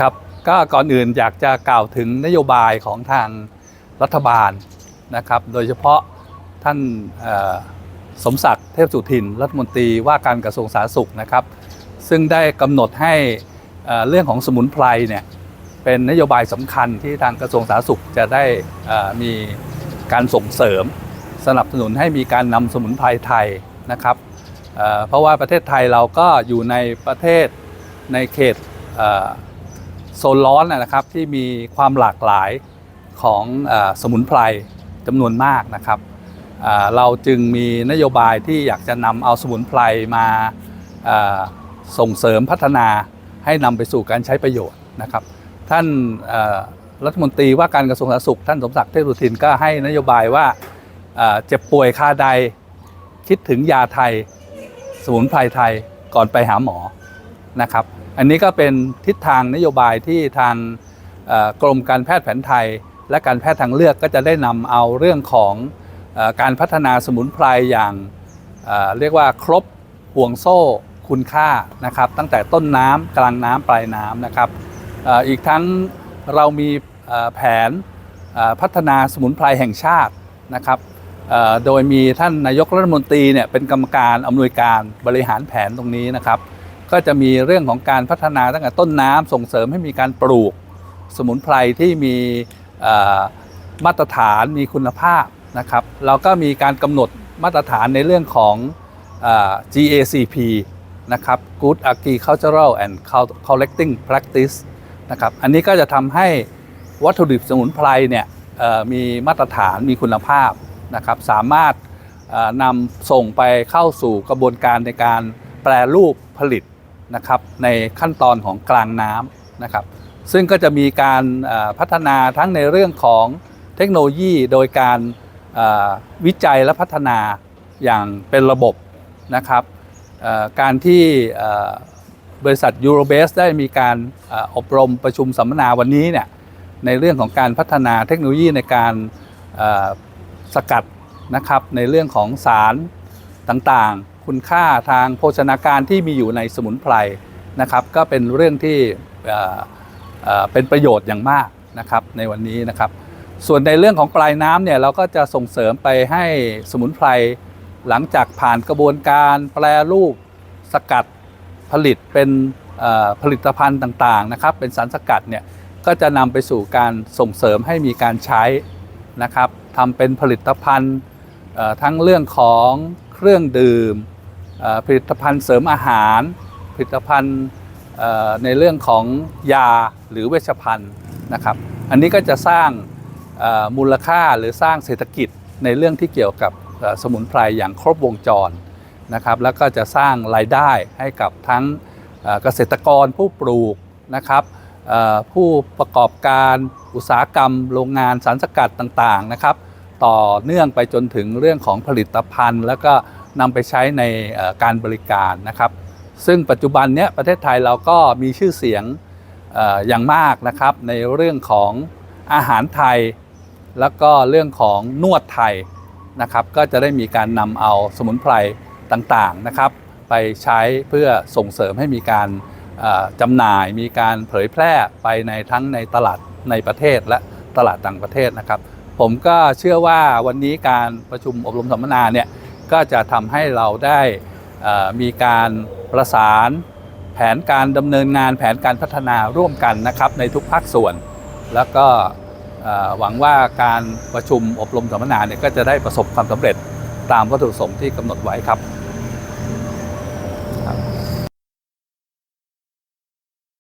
ครับก็ก่อนอื่นอยากจะกล่าวถึงนโยบายของทางรัฐบาลนะครับโดยเฉพาะท่านสมศักดิ์เทพสุทินรัฐมนตรีว่าการกระทรวงสาธารณสุขนะครับ ซึ่งได้กำหนดให้เรื่องของสมุนไพรเนี่ยเป็นนโยบายสำคัญที่ทางกระทรวงสาธารณสุขจะได้มีการส่งเสริม สนับสนุนให้มีการนำสมุนไพรไทยนะครับเพราะว่าประเทศไทยเราก็อยู่ในประเทศในเขต โซนร้อนนะนะครับที่มีความหลากหลายของสมุนไพรจำนวนมากนะครับเราจึงมีนโยบายที่อยากจะนำเอาสมุนไพรมาส่งเสริมพัฒนาให้นำไปสู่การใช้ประโยชน์นะครับ ท่านรัฐมนตรีว่าการกระทรวงสาธารณสุขท่านสมศักดิ์เทพสุทินก็ให้นโยบายว่าเจ็บป่วยคาใดคิดถึงยาไทย สมุนไพรไทยก่อนไปหาหมอ นะครับ อันนี้ก็เป็นทิศทางนโยบายที่ทางกรมการแพทย์แผนไทย และการแพทย์ทางเลือกก็จะได้นำเอาเรื่องของอการพัฒนาสมุนไพรอย่างเรียกว่าครบห่วงโซ่คุณค่านะครับ ตั้งแต่ต้นน้ำกลางน้ำปลายน้ำนะครับอ,อีกทั้งเรามีแผนพัฒนาสมุนไพรแห่งชาตินะครับโดยมีท่านนายกรัฐมนตรีเนี่ยเป็นกรรมการอำนวยการบริหารแผนตรงนี้นะครับ ก็จะมีเรื่องของการพัฒนาตั้งแต่ต้นน้ำส่งเสริมให้มีการปลูกสมุนไพรที่มีมาตรฐานมีคุณภาพนะครับเราก็มีการกำหนดมาตรฐานในเรื่องของอ GACP นะครับ Good Agricultural and Collecting Practice นะครับอันนี้ก็จะทำให้วัตถุดิบสมุนไพรเนี่ยมีมาตรฐานมีคุณภาพนะครับสามารถนำส่งไปเข้าสู่กระบวนการในการแปรรูปผลิต นะครับในขั้นตอนของกลางน้ำนะครับ ซึ่งก็จะมีการพัฒนาทั้งในเรื่องของเทคโนโลยีโดยการวิจัยและพัฒนาอย่างเป็นระบบนะครับการที่บริษัท Eurobase ได้มีการอบรมประชุมสัมมนาวันนี้เนี่ยในเรื่องของการพัฒนาเทคโนโลยีในการสกัดนะครับในเรื่องของสารต่าง คุณค่าทางโภชนาการที่มีอยู่ในสมุนไพรนะครับ ก็เป็นเรื่องที่เป็นประโยชน์อย่างมากนะครับในวันนี้นะครับ ส่วนในเรื่องของปลายน้ำเนี่ยเราก็จะส่งเสริมไปให้สมุนไพรหลังจากผ่านกระบวนการแปรรูปสกัดผลิตเป็นผลิตภัณฑ์ต่างๆนะครับ เป็นสารสกัดเนี่ยก็จะนำไปสู่การส่งเสริมให้มีการใช้นะครับทำเป็นผลิตภัณฑ์ทั้งเรื่องของ เครื่องดื่มผลิตภัณฑ์เสริมอาหาร ผลิตภัณฑ์ในเรื่องของยาหรือเวชภัณฑ์นะครับ อันนี้ก็จะสร้างมูลค่าหรือสร้างเศรษฐกิจในเรื่องที่เกี่ยวกับสมุนไพรอย่างครบวงจรนะครับ แล้วก็จะสร้างรายได้ให้กับทั้งเกษตรกรผู้ปลูกนะครับผู้ประกอบการอุตสาหกรรม โรงงานสารสกัดต่างๆนะครับ ต่อเนื่องไปจนถึงเรื่องของผลิตภัณฑ์ แล้วก็นำไปใช้ในการบริการนะครับ ซึ่งปัจจุบันเนี้ยประเทศไทยเราก็มีชื่อเสียงอย่างมากนะครับ ในเรื่องของอาหารไทย แล้วก็เรื่องของนวดไทยนะครับ ก็จะได้มีการนำเอาสมุนไพรต่างๆนะครับ ไปใช้เพื่อส่งเสริมให้มีการจำหน่ายมีการเผยแพร่ไปในทั้งในตลาดในประเทศและตลาดต่างประเทศนะครับ ผมก็เชื่อว่าวันนี้การประชุมอบรมสัมมนาเนี่ยก็จะทำให้เราได้มีการประสานแผนการดำเนินงานแผนการพัฒนาร่วมกันนะครับในทุกภาคส่วน แล้วก็หวังว่าการประชุมอบรมสัมมนาเนี่ยก็จะได้ประสบความสำเร็จตามวัตถุประสงค์ที่กำหนดไว้ครับ